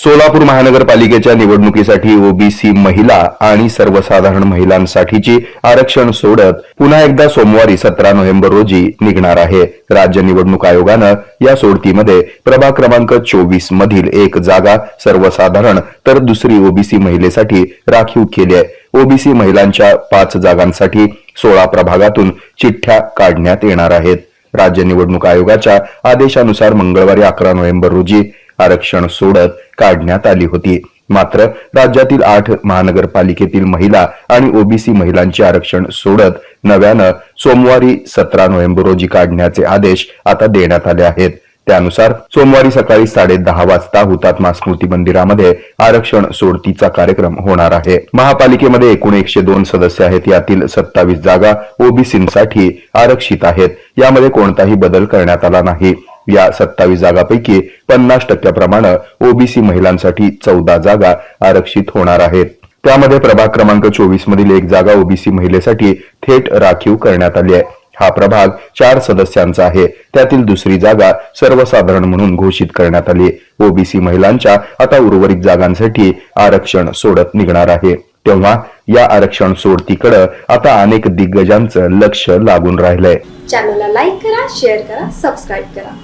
सोलापूर महानगरपालिकेच्या निवडणुकीसाठी ओबीसी महिला आणि सर्वसाधारण महिलांसाठीची आरक्षण सोडत पुन्हा एकदा सोमवारी सतरा नोव्हेंबर रोजी निघणार आहे. राज्य निवडणूक आयोगानं या सोडतीमध्ये प्रभाग क्रमांक चोवीस मधील एक जागा सर्वसाधारण तर दुसरी ओबीसी महिलेसाठी राखीव केली आहे. ओबीसी महिलांच्या पाच जागांसाठी सोळा प्रभागातून चिठ्ठ्या काढण्यात येणार आहेत. राज्य निवडणूक आयोगाच्या आदेशानुसार मंगळवारी अकरा नोव्हेंबर रोजी आरक्षण सोडत काढण्यात आली होती. मात्र राज्यातील आठ महानगरपालिकेतील महिला आणि ओबीसी महिलांचे आरक्षण सोडत नव्यानं सोमवारी सतरा नोव्हेंबर रोजी काढण्याचे आदेश आता देण्यात आले आहेत. त्यानुसार सोमवारी सकाळी साडे दहा वाजता हुतात्मा स्मृती मंदिरामध्ये आरक्षण सोडतीचा कार्यक्रम होणार आहे. महापालिकेमध्ये एकूण एकशे दोन सदस्य आहेत. यातील सत्तावीस जागा ओबीसीसाठी आरक्षित आहेत. यामध्ये कोणताही बदल करण्यात आला नाही. या सत्तावीस जागापैकी पन्नास टक्क्याप्रमाणे ओबीसी महिलांसाठी चौदा जागा आरक्षित होणार आहेत. त्यामध्ये प्रभाग क्रमांक चोवीस मधील एक जागा ओबीसी महिलेसाठी थेट राखीव करण्यात आली आहे. हा प्रभाग चार सदस्यांचा आहे. त्यातील दुसरी जागा सर्वसाधारण म्हणून घोषित करण्यात आली. ओबीसी महिलांच्या आता उर्वरित जागांसाठी आरक्षण सोडत निघणार आहे. तेव्हा या आरक्षण सोडतीकडे आता अनेक दिग्गजांचं लक्ष लागून राहिलंय. चॅनलला लाईक करा शेअर करा सबस्क्राईब करा.